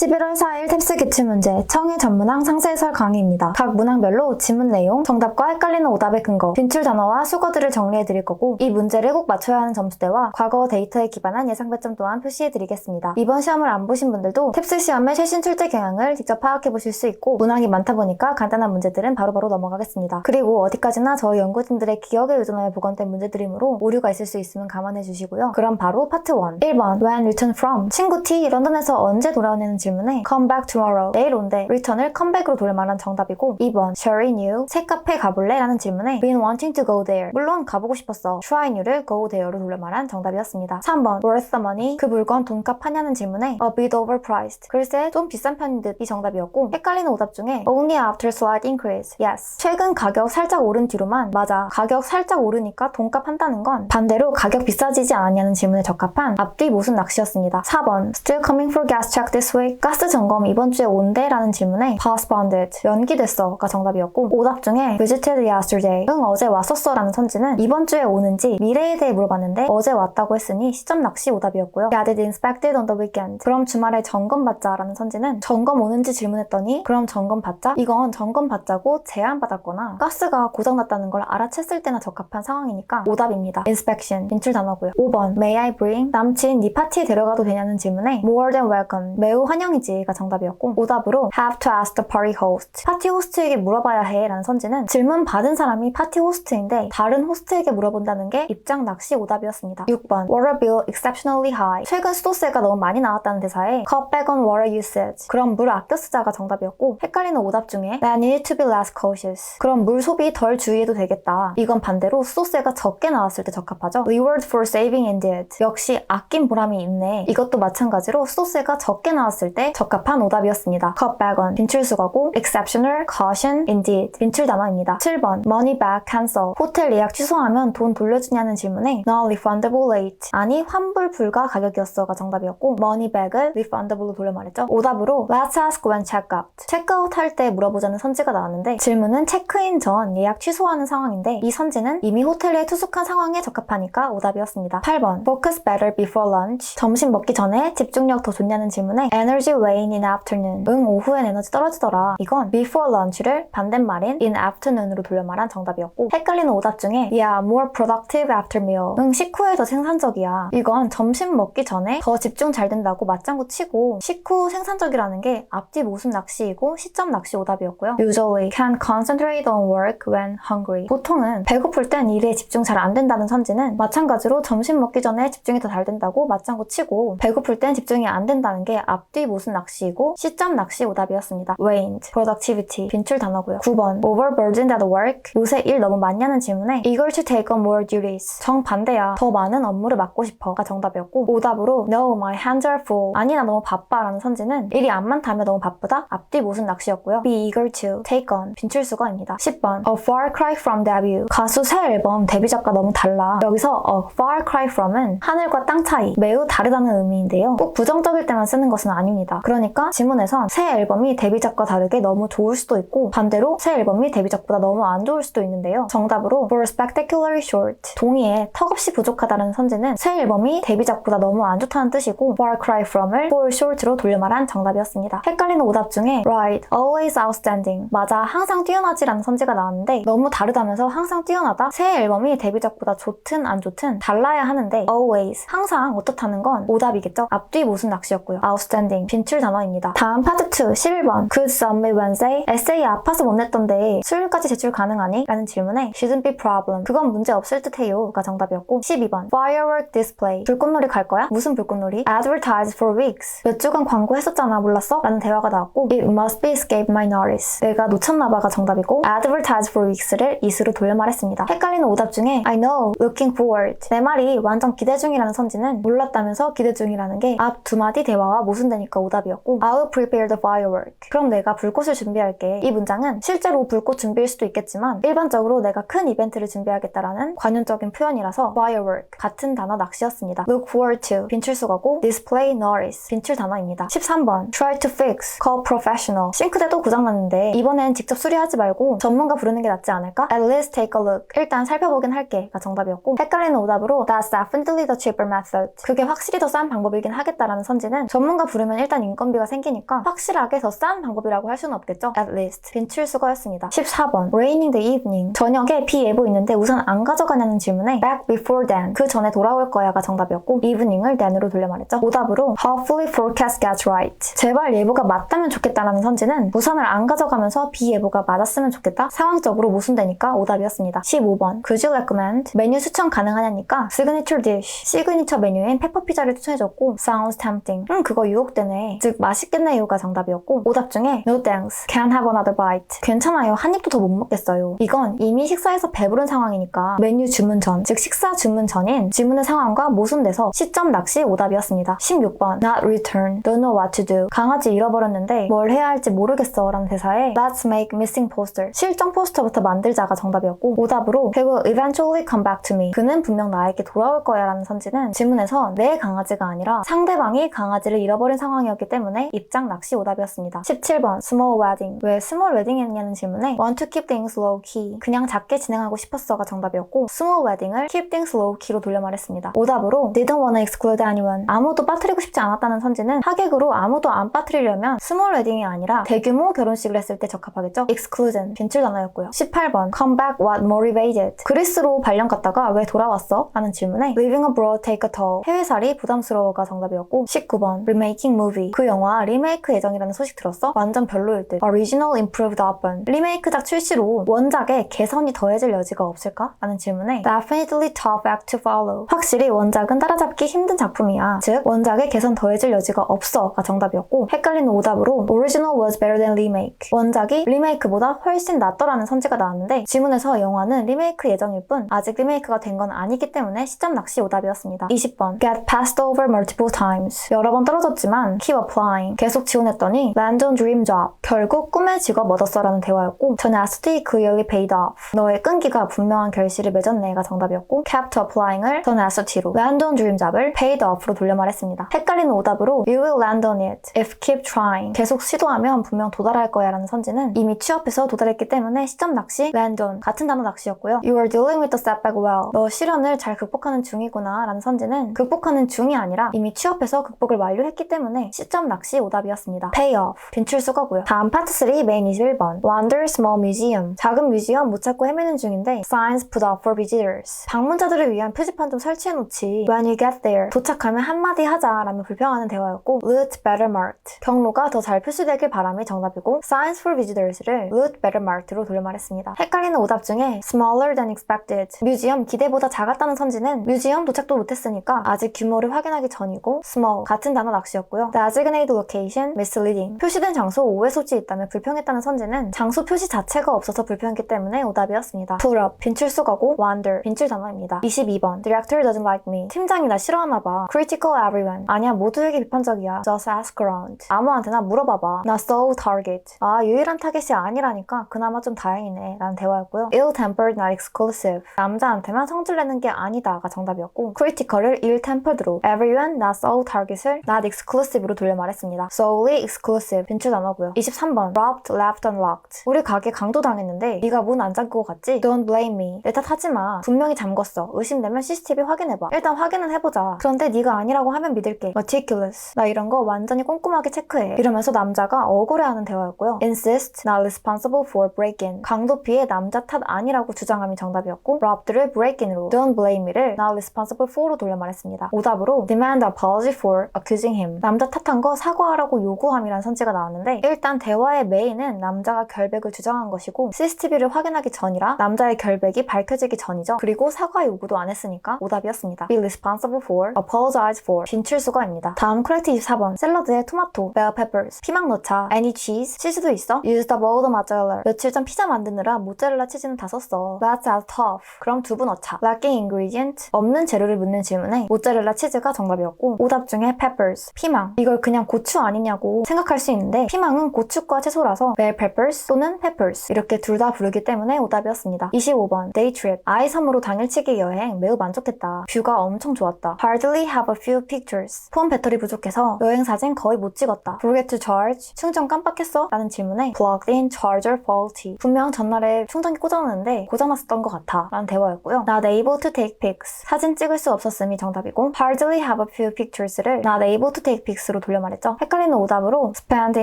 11월 4일 탭스 기출 문제 청해 전문항 상세해설 강의입니다. 각 문항별로 지문 내용, 정답과 헷갈리는 오답의 근거, 빈출 단어와 수거들을 정리해 드릴 거고 이 문제를 꼭 맞춰야 하는 점수대와 과거 데이터에 기반한 예상 배점 또한 표시해 드리겠습니다. 이번 시험을 안 보신 분들도 탭스 시험의 최신 출제 경향을 직접 파악해 보실 수 있고 문항이 많다 보니까 간단한 문제들은 바로바로 넘어가겠습니다. 그리고 어디까지나 저희 연구진들의 기억에 의존하여 보건된 문제들이므로 오류가 있을 수 있으면 감안해 주시고요. 그럼 바로 파트 1. 1번 When returned from 친구 T 런던에서 언제 돌아오냐는 질문에 come back tomorrow 내일 온대 return을 comeback으로 돌릴 만한 정답이고 2번 Sherry knew 새 카페 가볼래? 라는 질문에 been wanting to go there 물론 가보고 싶었어 try new를 go there로 돌릴 만한 정답이었습니다. 3번 worth the money 그 물건 돈값 하냐는 질문에 a bit overpriced 글쎄 좀 비싼 편인 듯 이 정답이었고 헷갈리는 오답 중에 only after slight increase yes 최근 가격 살짝 오른 뒤로만 맞아 가격 살짝 오르니까 돈값 한다는 건 반대로 가격 비싸지지 않았냐는 질문에 적합한 앞뒤 모순 낚시였습니다. 4번 Still coming for gas check this week 가스 점검 이번 주에 온대? 라는 질문에 postponed 연기됐어가 정답이었고 오답 중에 visited yesterday 응 어제 왔었어 라는 선지는 이번 주에 오는지 미래에 대해 물어봤는데 어제 왔다고 했으니 시점 낚시 오답이었고요. Get it inspected on the weekend 그럼 주말에 점검 받자 라는 선지는 점검 오는지 질문했더니 그럼 점검 받자? 이건 점검 받자고 제안받았거나 가스가 고장났다는 걸 알아챘을 때나 적합한 상황이니까 오답입니다. inspection 인출 단어고요. 5번 May I bring 남친 네 파티에 데려가도 되냐는 질문에 more than welcome 매우 환영 이지가 정답이었고 오답으로 have to ask the party host 파티 호스트에게 물어봐야 해. 라는 선지는 질문 받은 사람이 파티 호스트인데 다른 호스트에게 물어본다는 게 입장 낚시 오답이었습니다. 6번. Water bill exceptionally high 최근 수도세가 너무 많이 나왔다는 대사에 cut back on water usage 그럼 물 아껴 쓰자가 정답이었고 헷갈리는 오답 중에 I need to be less cautious 그럼 물 소비 덜 주의해도 되겠다. 이건 반대로 수도세가 적게 나왔을 때 적합하죠. reward for saving indeed 역시 아낀 보람이 있네. 이것도 마찬가지로 수도세가 적게 나왔을 때 적합한 오답이었습니다. on 빈출수거고 exceptional, caution, indeed 빈출 단어입니다. 7번 money back, cancel 호텔 예약 취소하면 돈 돌려주냐는 질문에 not refundable late 아니 환불 불가 가격이었어가 정답이었고 money back을 refundable로 돌려 말했죠. 오답으로 let's ask when check out 체크아웃 할때 물어보자는 선지가 나왔는데 질문은 체크인 전 예약 취소하는 상황인데 이 선지는 이미 호텔에 투숙한 상황에 적합하니까 오답이었습니다. 8번 focus better before lunch 점심 먹기 전에 집중력 더 좋냐는 질문에 energy wane in afternoon. 응 오후엔 에너지 떨어지더라. 이건 before lunch를 반대말인 in afternoon으로 돌려 말한 정답이었고 헷갈리는 오답 중에 yeah more productive after meal. 응 식후에 더 생산적이야. 이건 점심 먹기 전에 더 집중 잘 된다고 맞장구 치고 식후 생산적이라는 게 앞뒤 모순 낚시이고 시점 낚시 오답이었고요. Usually can concentrate on work when hungry. 보통은 배고플 땐 일에 집중 잘 안 된다는 선지는 마찬가지로 점심 먹기 전에 집중이 더 잘 된다고 맞장구 치고 배고플 땐 집중이 안 된다는 게 앞뒤 모순 낚시이고 시점 낚시 오답이었습니다. waned, productivity, 빈출 단어고요. 9번 overburdened at work 요새 일 너무 많냐는 질문에 eager to take on more duties 정반대야 더 많은 업무를 맡고 싶어가 정답이었고 오답으로 no my hands are full 아니 나 너무 바빠 라는 선지는 일이 안 많다며 너무 바쁘다 앞뒤 모순 낚시였고요. be eager to take on 빈출 수거입니다. 10번 a far cry from debut 가수 새 앨범 데뷔 작과 너무 달라 여기서 a far cry from은 하늘과 땅 차이 매우 다르다는 의미인데요. 꼭 부정적일 때만 쓰는 것은 아닙니다. 그러니까 지문에선 새 앨범이 데뷔작과 다르게 너무 좋을 수도 있고 반대로 새 앨범이 데뷔작보다 너무 안 좋을 수도 있는데요. 정답으로 for spectacularly short 동의에 턱없이 부족하다는 선지는 새 앨범이 데뷔작보다 너무 안 좋다는 뜻이고 far cry from을 for short로 돌려 말한 정답이었습니다. 헷갈리는 오답 중에 right, always outstanding 맞아 항상 뛰어나지라는 선지가 나왔는데 너무 다르다면서 항상 뛰어나다 새 앨범이 데뷔작보다 좋든 안 좋든 달라야 하는데 always 항상 어떻다는 건 오답이겠죠? 앞뒤 모순 낚시였고요. outstanding 빈출 단어입니다. 다음 파트 2 11번 Good Sunday Wednesday 에세이 아파서 못 냈던데 수요일까지 제출 가능하니? 라는 질문에 shouldn't be problem 그건 문제 없을 듯해요 가 정답이었고 12번 Firework display 불꽃놀이 갈 거야? 무슨 불꽃놀이? Advertise for weeks 몇 주간 광고했었잖아 몰랐어? 라는 대화가 나왔고 It must be escape my notice 내가 놓쳤나봐가 정답이고 Advertise for weeks를 이수로 돌려 말했습니다. 헷갈리는 오답 중에 I know, looking forward 내 말이 완전 기대 중이라는 선지는 몰랐다면서 기대 중이라는 게 앞 두 마디 대화와 모순되니까 오답이었고 I'll prepare the firework 그럼 내가 불꽃을 준비할게 이 문장은 실제로 불꽃 준비일 수도 있겠지만 일반적으로 내가 큰 이벤트를 준비하겠다라는 관용적인 표현이라서 firework 같은 단어 낚시였습니다. look forward to 빈출수거고 display notice 빈출 단어입니다. 13번 try to fix call professional 싱크대도 고장났는데 이번엔 직접 수리하지 말고 전문가 부르는 게 낫지 않을까? at least take a look 일단 살펴보긴 할게가 정답이었고 헷갈리는 오답으로 that's definitely the cheaper method 그게 확실히 더 싼 방법이긴 하겠다라는 선지는 전문가 부르면 일단 일단 인건비가 생기니까 확실하게 더 싼 방법이라고 할 수는 없겠죠. At least. 빈출 수거였습니다. 14번. Raining the evening. 저녁에 비 예보 있는데 우산 안 가져가냐는 질문에 back before then. 그 전에 돌아올 거야가 정답이었고 evening을 then으로 돌려 말했죠. 오답으로 hopefully forecast gets right. 제발 예보가 맞다면 좋겠다라는 선지는 우산을 안 가져가면서 비 예보가 맞았으면 좋겠다. 상황적으로 모순되니까 오답이었습니다. 15번. Could you recommend? 메뉴 추천 가능하냐니까 signature dish. 시그니처 메뉴인 페퍼 피자를 추천해줬고 sounds tempting. 음 그거 유혹되네. 즉 맛있겠네요가 정답이었고 오답 중에 no thanks. Can't have another bite. 괜찮아요. 한 입도 더 못 먹겠어요. 이건 이미 식사에서 배부른 상황이니까 메뉴 주문 전, 즉 식사 주문 전인 질문의 상황과 모순돼서 시점 낚시 오답이었습니다. 16번 not return. Don't know what to do. 강아지 잃어버렸는데 뭘 해야 할지 모르겠어 라는 대사에 Let's make missing poster. 실종 포스터부터 만들자가 정답이었고 오답으로 He will eventually come back to me. 그는 분명 나에게 돌아올 거야 라는 선지는 질문에서 내 강아지가 아니라 상대방이 강아지를 잃어버린 상황 이었기 때문에 입장 낚시 오답이었습니다. 17번 small wedding. 왜 wedding 했냐는 질문에 want to keep things low key. 그냥 작게 진행하고 싶었어가 정답이었고 small wedding을 keep things low key로 돌려 말했습니다. 오답으로 didn't wanna exclude anyone. 아무도 빠뜨리고 싶지 않았다는 선지는 하객으로 아무도 안 빠뜨리려면 small wedding이 아니라 대규모 결혼식을 했을 때 적합하겠죠. exclusion 빈출 단어였고요. 18번 come back what motivated. 그리스로 발령 갔다가 왜 돌아왔어? 라는 질문에 living abroad take a toll. 해외살이 부담스러워가 정답이었고 19번 remaking movie. 그 영화 리메이크 예정이라는 소식 들었어? 완전 별로일 듯. original improved upon. 리메이크작 출시로 원작에 개선이 더해질 여지가 없을까? 라는 질문에 definitely tough act to follow. 확실히 원작은 따라잡기 힘든 작품이야. 즉 원작에 개선 더해질 여지가 없어가 정답이었고 헷갈리는 오답으로 original was better than remake. 원작이 리메이크보다 훨씬 낫더라는 선지가 나왔는데 지문에서 영화는 리메이크 예정일 뿐 아직 리메이크가 된 건 아니기 때문에 시점 낚시 오답이었습니다. 20번 get passed over multiple times. 여러 번 떨어졌지만 keep applying. 계속 지원했더니 land on dream job. 결국 꿈의 직업 얻었어라는 대화였고 tenacity 그 여기 paid off. 너의 끈기가 분명한 결실을 맺었네가 정답이었고 kept applying을 tenacity로 land on dream job을 paid off로 돌려 말했습니다. 헷갈리는 오답으로 you will land on it if keep trying. 계속 시도하면 분명 도달할 거야 라는 선지는 이미 취업해서 도달했기 때문에 시점 낚시 land on 같은 단어 낚시였고요. You are dealing with the setback well. 너 시련을 잘 극복하는 중이구나 라는 선지는 극복하는 중이 아니라 이미 취업해서 극복을 완료했기 때문에 시점 낚시 오답이었습니다. pay off 빈출 수거고요. 다음 파트 3 메인 21번 Wonder Small Museum 작은 뮤지엄 못 찾고 헤매는 중인데 signs put up for visitors 방문자들을 위한 표지판 좀 설치해놓지 When you get there 도착하면 한마디 하자 라며 불평하는 대화였고 route better marked 경로가 더 잘 표시되길 바람이 정답이고 signs for visitors를 route better marked로 돌려 말했습니다. 헷갈리는 오답 중에 smaller than expected 뮤지엄 기대보다 작았다는 선지는 뮤지엄 도착도 못했으니까 아직 규모를 확인하기 전이고 small 같은 단어 낚시였고요. Designated location misleading 표시된 장소 오해 소지 있다며 불평했다는 선지는 장소 표시 자체가 없어서 불평했기 때문에 오답이었습니다. pull up 빈출 수거고 wander 빈출 단어입니다. 22번 director doesn't like me 팀장이 나 싫어하나 봐. critical everyone 아니야 모두에게 비판적이야. just ask around 아무한테나 물어봐봐. 나 sole target 아 유일한 타겟이 아니라니까 그나마 좀 다행이네 라는 대화였고요. ill-tempered not exclusive 남자한테만 성질 내는 게 아니다가 정답이었고 critical을 ill-tempered로 everyone not sole target을 not exclusive로 돌려 말했습니다. solely exclusive 빈출 단어고요. 23번 robbed, left unlocked 우리 가게 강도 당했는데 네가 문 안 잠그고 갔지? Don't blame me 내 탓 하지 마 분명히 잠궜어 의심되면 CCTV 확인해봐 일단 확인은 해보자 그런데 네가 아니라고 하면 믿을게 meticulous 나 이런 거 완전히 꼼꼼하게 체크해 이러면서 남자가 억울해하는 대화였고요. insist not responsible for break-in 강도 피해 남자 탓 아니라고 주장함이 정답이었고 robbed를 break-in으로 don't blame me를 not responsible for로 돌려 말했습니다. 오답으로 demand apology for accusing him 남자 탓한 거 사과하라고 요구함이란 선지가 나왔는데 일단 대화의 메인은 남자가 결백을 주장한 것이고 CCTV를 확인하기 전이라 남자의 결백이 밝혀지기 전이죠. 그리고 사과 요구도 안 했으니까 오답이었습니다. be responsible for, apologize for 빈출 수거입니다. 다음 크레이트 24번 샐러드에 토마토, bell peppers, 피망 넣자 any cheese, 치즈도 있어? all the mozzarella 며칠 전 피자 만드느라 모짜렐라 치즈는 다 썼어 that's as tough 그럼 두부 넣자 lacking ingredient 없는 재료를 묻는 질문에 모짜렐라 치즈가 정답이었고 오답 중에 peppers, 피망 이걸 그냥 고추 아니냐고 생각할 수 있는데 피망은 고추과 채소라서 bell peppers 또는 peppers 이렇게 둘 다 부르기 때문에 오답이었습니다. 25번 day trip 아이 섬으로 당일치기 여행 매우 만족했다. 뷰가 엄청 좋았다. hardly have a few pictures 폰 배터리 부족해서 여행 사진 거의 못 찍었다. forget to charge 충전 깜빡했어? 라는 질문에 plugged in charger faulty 분명 전날에 충전기 꽂아놨는데 고장났었던 것 같아 라는 대화였고요. not able to take pics 사진 찍을 수 없었음이 정답이고 hardly have a few pictures를 not able to take pics로 문제로 돌려 말했죠. 헷갈리는 오답으로 spend the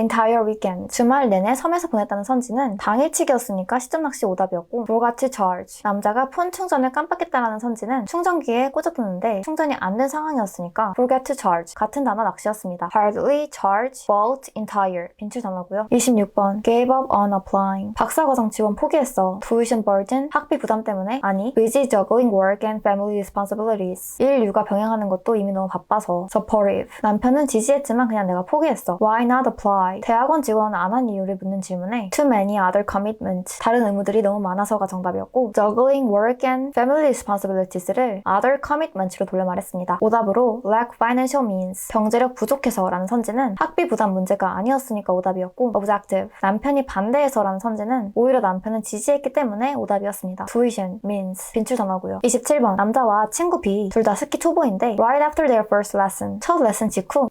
entire weekend 주말 내내 섬에서 보냈다는 선지는 당일치기였으니까 시점 낚시 오답이었고 to charge 남자가 폰 충전을 깜빡했다라는 선지는 충전기에 꽂아뒀는데 충전이 안 된 상황이었으니까 forget to charge 같은 단어 낚시였습니다. hardly charge, both entire 빈출 단어고요. 26번 gave up on applying 박사과정 지원 포기했어. tuition burden 학비 부담 때문에 아니 busy juggling work and family responsibilities 일 육아 병행하는 것도 이미 너무 바빠서 supportive 남편은 지지했지 만 그냥 내가 포기했어. why not apply 대학원 지원 안 한 이유를 묻는 질문에 too many other commitments 다른 의무들이 너무 많아서가 정답이었고 juggling work and family responsibilities를 other commitments로 돌려 말했습니다. 오답으로 lack financial means 경제력 부족해서라는 선지는 학비 부담 문제가 아니었으니까 오답이었고 objective 남편이 반대해서라는 선지는 오히려 남편은 지지했기 때문에 오답이었습니다. tuition means 빈출 단어고요. 27번 남자와 친구 B 둘 다 스키 초보인데 right after their first lesson 첫 레슨 직후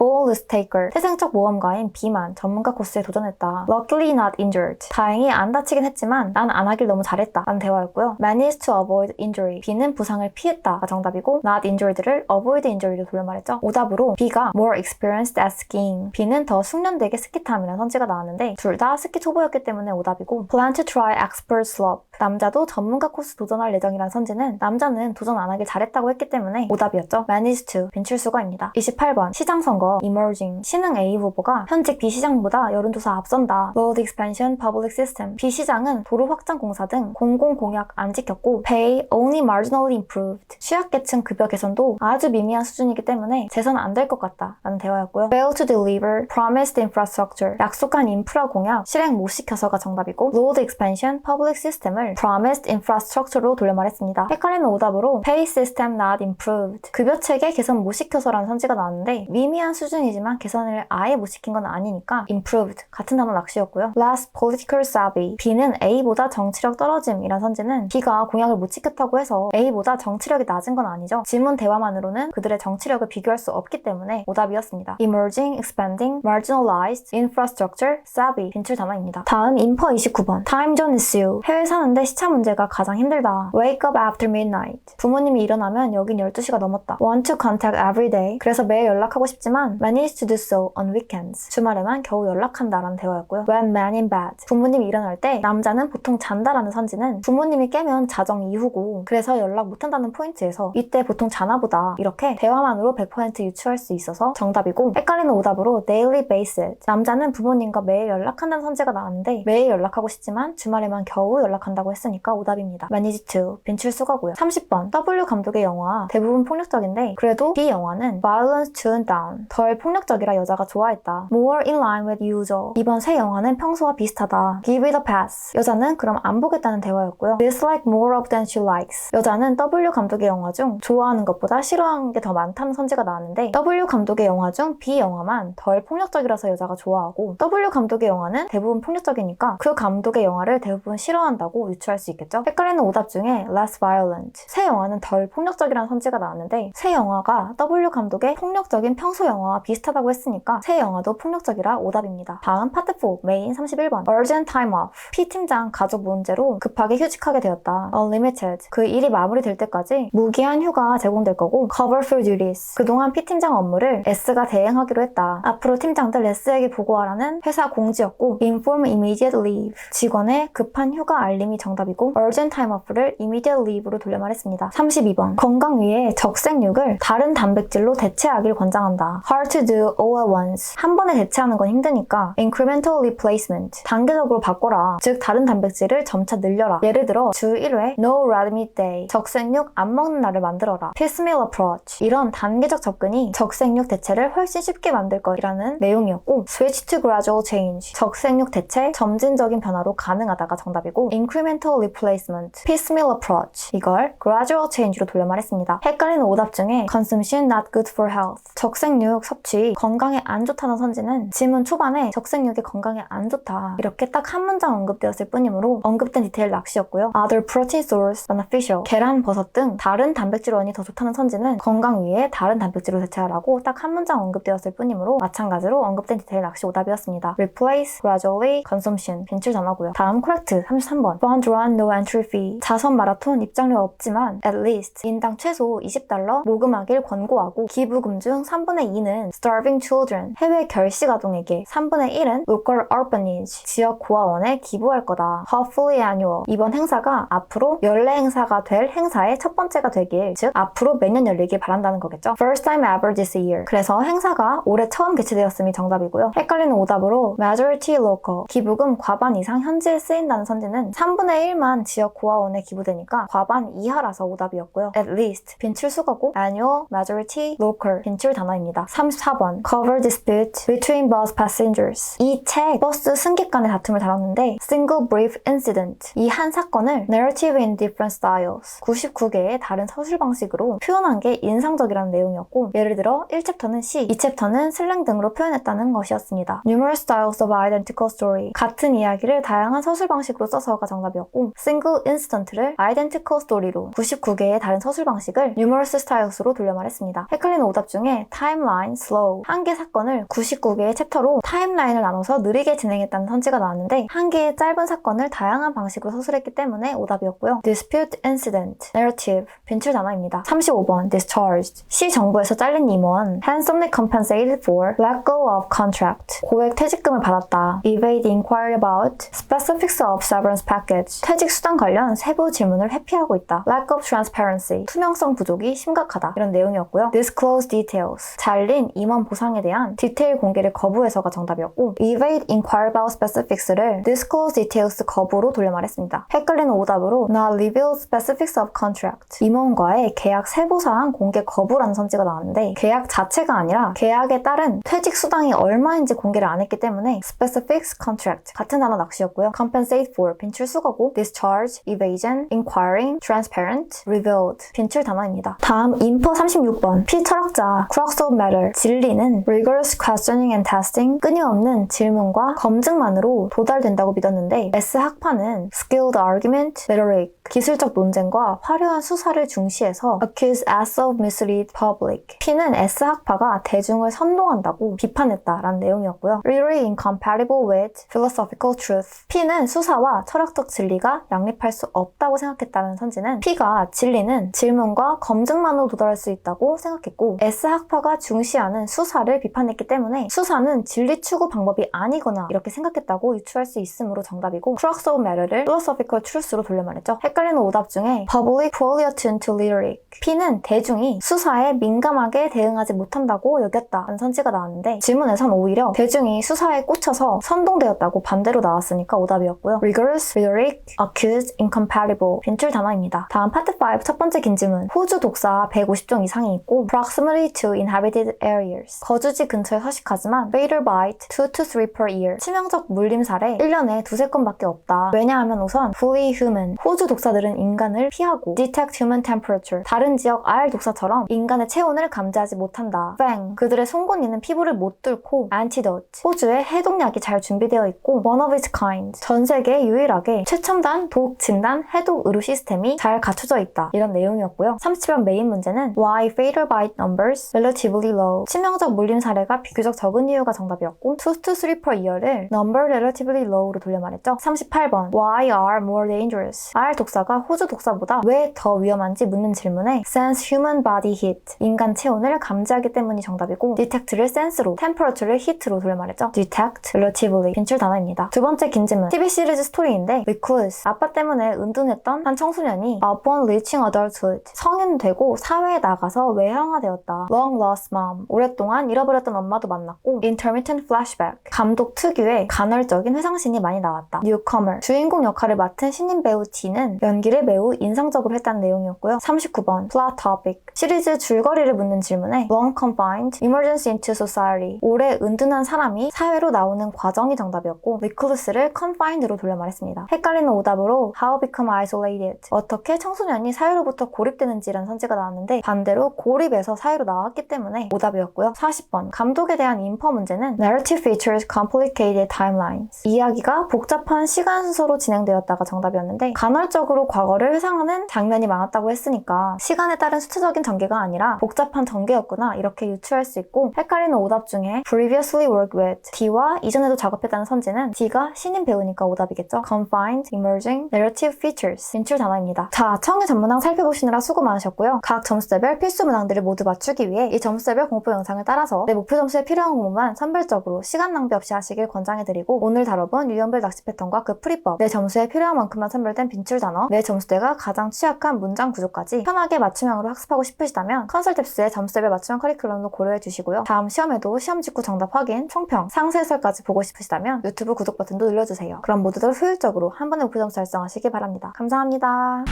taker 태생적 모험가인 B만 전문가 코스에 도전했다. luckily not injured 다행히 안 다치긴 했지만 난 안 하길 너무 잘했다 라는 대화였고요. managed to avoid injury B는 부상을 피했다 가 정답이고 not injured를 avoid injury로 돌려 말했죠. 오답으로 B가 more experienced at skiing B는 더 숙련되게 스키 탐이라는 선지가 나왔는데 둘 다 스키 초보였기 때문에 오답이고 plan to try expert slope 남자도 전문가 코스 도전할 예정이란 선지는 남자는 도전 안 하길 잘했다고 했기 때문에 오답이었죠. manage to 빈출수거입니다. 28번 시장 선거 emerging 신흥 A 후보가 현직 B 시장보다 여론조사 앞선다. road expansion public system B 시장은 도로 확장 공사 등 공공 공약 안 지켰고 pay only marginally improved 취약계층 급여 개선도 아주 미미한 수준이기 때문에 재선 안 될 것 같다 라는 대화였고요. fail to deliver promised infrastructure 약속한 인프라 공약 실행 못 시켜서가 정답이고 road expansion public system을 promised infrastructure로 돌려 말했습니다. 헷갈리는 오답으로 pay system not improved 급여 체계 개선 못 시켜서라는 선지가 나왔는데 미미한 수준이지만 개선을 아예 못 시킨 건 아니니까 improved 같은 단어 낚시였고요. last political savvy B는 A보다 정치력 떨어짐이란 선지는 B가 공약을 못 지켰다고 해서 A보다 정치력이 낮은 건 아니죠. 질문 대화만으로는 그들의 정치력을 비교할 수 없기 때문에 오답이었습니다. emerging, expanding, marginalized, infrastructure, savvy 빈출 단어입니다. 다음 인퍼 29번 time zone issue 해외 사는데 시차 문제가 가장 힘들다. wake up after midnight 부모님이 일어나면 여긴 12시가 넘었다. want to contact every day 그래서 매일 연락하고 싶지만 manage to do so on weekends 주말에만 겨우 연락한다라는 대화였고요. when man in bed 부모님이 일어날 때 남자는 보통 잔다라는 선지는 부모님이 깨면 자정 이후고 그래서 연락 못한다는 포인트에서 이때 보통 자나 보다 이렇게 대화만으로 100% 유추할 수 있어서 정답이고 헷갈리는 오답으로 daily basis 남자는 부모님과 매일 연락한다는 선지가 나왔는데 매일 연락하고 싶지만 주말에만 겨우 연락한다고 했으니까 오답입니다. manage 빈출 수거고요. 30번 W 감독의 영화 대부분 폭력적인데 그래도 B 영화는 violence tuned down 덜 폭력적이라 여자가 좋아했다. more in line with usual 이번 새 영화는 평소와 비슷하다. give it a pass 여자는 그럼 안 보겠다는 대화였고요. dislike more of than she likes 여자는 W 감독의 영화 중 좋아하는 것보다 싫어하는 게 더 많다는 선지가 나왔는데 W 감독의 영화 중 B 영화만 덜 폭력적이라서 여자가 좋아하고 W 감독의 영화는 대부분 폭력적이니까 그 감독의 영화를 대부분 싫어한다고 유추할 수 있겠죠. 헷갈리는 오답 중에 less violent 새 영화는 덜 폭력적이라는 선지가 나왔는데 새 영화가 W 감독의 폭력적인 평소 영화와 비슷하다고 했으니까 새 영화도 폭력적이라 오답입니다. 다음 파트 4 메인 31번 urgent time off P 팀장 가족 문제로 급하게 휴직하게 되었다. unlimited 그 일이 마무리될 때까지 무기한 휴가 제공될 거고 cover for duties 그동안 P 팀장 업무를 S가 대행하기로 했다. 앞으로 팀장들 S에게 보고하라는 회사 공지였고 inform immediate leave 직원의 급한 휴가 알림이 정답이고 urgent time off를 immediate leave로 돌려 말했습니다. 32번 건강 위해 적색육을 다른 단백질로 대체하길 권장한다. hard to do all at once 한 번에 대체하는 건 힘드니까 incremental replacement 단계적으로 바꿔라. 즉 다른 단백질을 점차 늘려라. 예를 들어 주 1회 no red meat day 적색육 안 먹는 날을 만들어라. piecemeal approach 이런 단계적 접근이 적색육 대체를 훨씬 쉽게 만들 것이라는 내용이었고 switch to gradual change 적색육 대체 점진적인 변화로 가능하다가 정답이고 incremental replacement piecemeal approach 이걸 gradual change로 돌려 말했습니다. 헷갈리는 오답 중에 consumption not good for health 적색육 섭취 건강에 안 좋다는 선지는 지문 초반에 적색육이 건강에 안 좋다 이렇게 딱 한 문장 언급되었을 뿐이므로 언급된 디테일 낚시였고요. other protein source beneficial 계란, 버섯 등 다른 단백질 원이 더 좋다는 선지는 건강 위에 다른 단백질로 대체하라고 딱 한 문장 언급되었을 뿐이므로 마찬가지로 언급된 디테일 낚시 오답이었습니다. replace, gradually, consumption 빈출 단어고요. 다음 correct 33번 fund run no entry 자선 마라톤 입장료 없지만 at least 인당 최소 20달러 모금하길 권고하고 기부금 중 3분의 2는 start starving children, 해외 결식 아동에게 3분의 1은 local orphanage, 지역 고아원에 기부할 거다. hopefully annual. 이번 행사가 앞으로 연례 행사가 될 행사의 첫 번째가 되길, 즉 앞으로 매년 열리길 바란다는 거겠죠. First time ever this year. 그래서 행사가 올해 처음 개최되었음이 정답이고요. 헷갈리는 오답으로 majority local. 기부금 과반 이상 현지에 쓰인다는 선지는 3분의 1만 지역 고아원에 기부되니까 과반 이하라서 오답이었고요. at least 빈출 수거고 annual, majority, local 빈출 단어입니다. 34번 cover dispute between bus passengers. 이 책 버스 승객 간의 다툼을 다뤘는데 single brief incident 이 한 사건을 narrative in different styles 99개의 다른 서술 방식으로 표현한 게 인상적이라는 내용이었고 예를 들어 1챕터는 시, 2챕터는 슬랭 등으로 표현했다는 것이었습니다. numerous styles of identical story 같은 이야기를 다양한 서술 방식으로 써서가 정답이었 고 single incident를 identical story로 99개의 다른 서술 방식을 numerous styles로 돌려 말했습니다. 헷갈리는 오답 중에 timeline, slow 한개 사건을 99개의 챕터로 타임라인을 나눠서 느리게 진행했다는 선지가 나왔는데 한 개의 짧은 사건을 다양한 방식으로 서술했기 때문에 오답이었고요. dispute, incident, narrative 빈출 단어입니다. 35번 discharged 시 정부에서 잘린 임원 handsomely compensated for let go of contract 고액 퇴직금을 받았다. evade inquiry about specifics of severance package 퇴직 수당 관련 세부 질문을 회피하고 있다. lack of transparency 투명성 부족이 심각하다. 이런 내용이었고요. disclose details 잘린 임원 보상에 대한 디테일 공개를 거부해서가 정답이었고 evade inquiry about specifics를 disclose details 거부로 돌려 말했습니다. 헷갈리는 오답으로 not reveal specifics of contract 임원과의 계약 세부 사항 공개 거부라는 선지가 나왔는데 계약 자체가 아니라 계약에 따른 퇴직 수당이 얼마인지 공개를 안 했기 때문에 specifics contract 같은 단어 낚시였고요. compensate for 빈출 수거고 discharge, evasion, inquiring, transparent, revealed 빈출 단어입니다. 다음 인퍼 36번 피 철학자 crux of matter 진리는 rigorous questioning and testing 끊임없는 질문과 검증만으로 도달된다고 믿었는데 S 학파는 skilled argument, rhetoric 기술적 논쟁과 화려한 수사를 중시해서 accuse S of mislead public P는 S 학파가 대중을 선동한다고 비판했다라는 내용이었고요. really incompatible with philosophical truth P는 수사와 철학적 진리 가 양립할 수 없다고 생각했다는 선지는 P가 진리는 질문과 검증만으로 도달할 수 있다고 생각했고 S 학파가 중시하는 수사를 비판했기 때문에 수사는 진리 추구 방법이 아니거나 이렇게 생각했다고 유추할 수 있으므로 정답이고 crux of matter를 philosophical truth로 돌려 말했죠. 헷갈리는 오답 중에 public attuned to rhetoric P는 대중이 수사에 민감하게 대응하지 못한다고 여겼다는 선지가 나왔는데 질문에선 오히려 대중이 수사에 꽂혀서 선동되었다고 반대로 나왔으니까 오답이었고요. rigorous, rhetoric, accused, incompatible 빈출 단어입니다. 다음 파트 5 첫 번째 긴 질문. 호주 독사 150종 이상이 있고 proximity to inhabited areas. 거주지 근처에 서식하지만 fatal bite 2 to 3 per year. 치명적 물림 사례. 1년에 두세 건밖에 없다. 왜냐하면 우선 fully human 호주 독사들은 인간을 피하고 detect human temperature. 다른 지역 R 독사처럼 인간의 체온을 감지하지 못한다. fang 그들의 송곳니는 피부를 못 뚫고 antidote. 호주에 해독약이 잘 준비되어 있고 one of its kind. 전 세계 유일하게 최 첨단 독 진단 해독 의료 시스템이 잘 갖춰져 있다. 이런 내용이었고요. 30번 메인 문제는 why fatal bite numbers relatively low 치명적 물림 사례가 비교적 적은 이유가 정답이었고 2 to 3 per year를 number relatively low로 돌려 말했죠. 38번 why are more dangerous R 독사가 호주 독사보다 왜 더 위험한지 묻는 질문에 sense human body heat 인간 체온을 감지하기 때문이 정답이고 detect를 sense로 temperature를 heat로 돌려 말했죠. detect relatively 빈출 단어입니다. 두 번째 긴 질문 TV 시리즈 스토리인데 recluse 아빠 때문에 은둔했던 한 청소년이 upon reaching adulthood 성인 되고 사회에 나가서 외형화되었다. long lost mom 오랫동안 잃어버렸던 엄마도 만났고 intermittent flashback 감독 특유의 간헐적인 회상신이 많이 나왔다. newcomer 주인공 역할을 맡은 신인 배우 D는 연기를 매우 인상적으로 했다는 내용이었고요. 39번 plot topic 시리즈 줄거리를 묻는 질문에 long confined emergency into society 오래 은둔한 사람이 사회로 나오는 과정이 정답이었고 recluse를 confined로 돌려 말했습니다. 헷갈리 는 오답으로 how become isolated 어떻게 청소년이 사회로부터 고립되는지라는 선지가 나왔는데 반대로 고립에서 사회로 나왔기 때문에 오답이었고요. 40번 감독에 대한 인퍼 문제는 narrative features complicated timelines 이야기가 복잡한 시간 순서로 진행되었다가 정답이었는데 간헐적으로 과거를 회상하는 장면이 많았다고 했으니까 시간에 따른 수치적인 전개가 아니라 복잡한 전개였구나 이렇게 유추할 수 있고 헷갈리는 오답 중에 previously worked with D와 이전에도 작업했다는 선지는 D가 신인 배우니까 오답이겠죠. confined, emerging, narrative features 인출 단어입니다. 자, 청의 전문항 살펴보시느라 수고 많으셨고요. 각 점수대별 필수 문항들을 모두 맞추기 위해 이 점수대별 공포 영상을 따라서 내 목표 점수에 필요한 공부만 선별적으로 시간 낭비 없이 하시길 권장해드리고 오늘 다뤄본 유형별 낚시 패턴과 그 풀이법, 내 점수에 필요한 만큼만 선별된 빈출 단어, 내 점수대가 가장 취약한 문장 구조까지 편하게 맞춤형으로 학습하고 싶으시다면 컨설탭스의 점수대별 맞춤형 커리큘럼도 고려해 주시고요. 다음 시험에도 시험 직후 정답 확인, 총평, 상세설까지 보고 싶으시다면 유튜브 구독 버튼도 눌러주세요. 그럼 모두들 효율적으로 한 번에 많은 구독 달성하시기 바랍니다. 감사합니다.